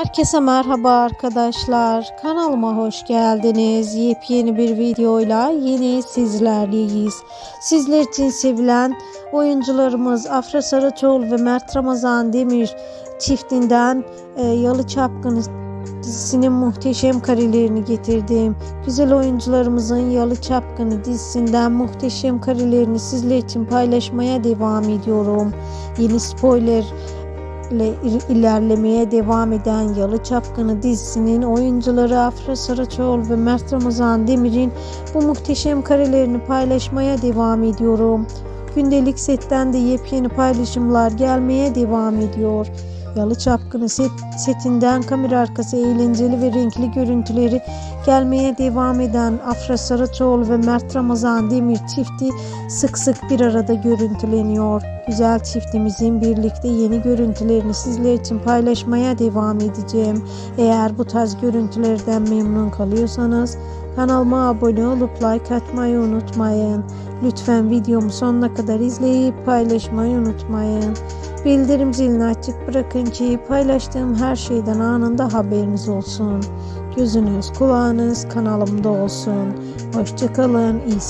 Herkese merhaba arkadaşlar. Kanalıma hoş geldiniz. Yepyeni bir videoyla yine sizlerleyiz. Sizler için sevilen oyuncularımız Afra Saraçoğlu ve Mert Ramazan Demir çiftinden e, Yalı Çapkını dizisinin muhteşem karelerini getirdim. Güzel oyuncularımızın Yalı Çapkını dizisinden muhteşem karelerini sizler için paylaşmaya devam ediyorum. Yeni spoiler ile il- ilerlemeye devam eden Yalı Çapkını dizisinin oyuncuları Afra Saraçoğlu ve Mert Ramazan Demir'in bu muhteşem karelerini paylaşmaya devam ediyorum. Gündelik setten de yepyeni paylaşımlar gelmeye devam ediyor. Yalı Çapkını set, setinden kamera arkası eğlenceli ve renkli görüntüleri gelmeye devam eden Afra Saraçoğlu ve Mert Ramazan Demir çifti sık sık bir arada görüntüleniyor. Güzel çiftimizin birlikte yeni görüntülerini sizler için paylaşmaya devam edeceğim. Eğer bu tarz görüntülerden memnun kalıyorsanız kanalıma abone olup like atmayı unutmayın. Lütfen videomu sonuna kadar izleyip paylaşmayı unutmayın. Bildirim zilini açık bırakın ki paylaştığım her şeyden anında haberiniz olsun. Gözünüz kulağınız kanalımda olsun. Hoşçakalın. iyi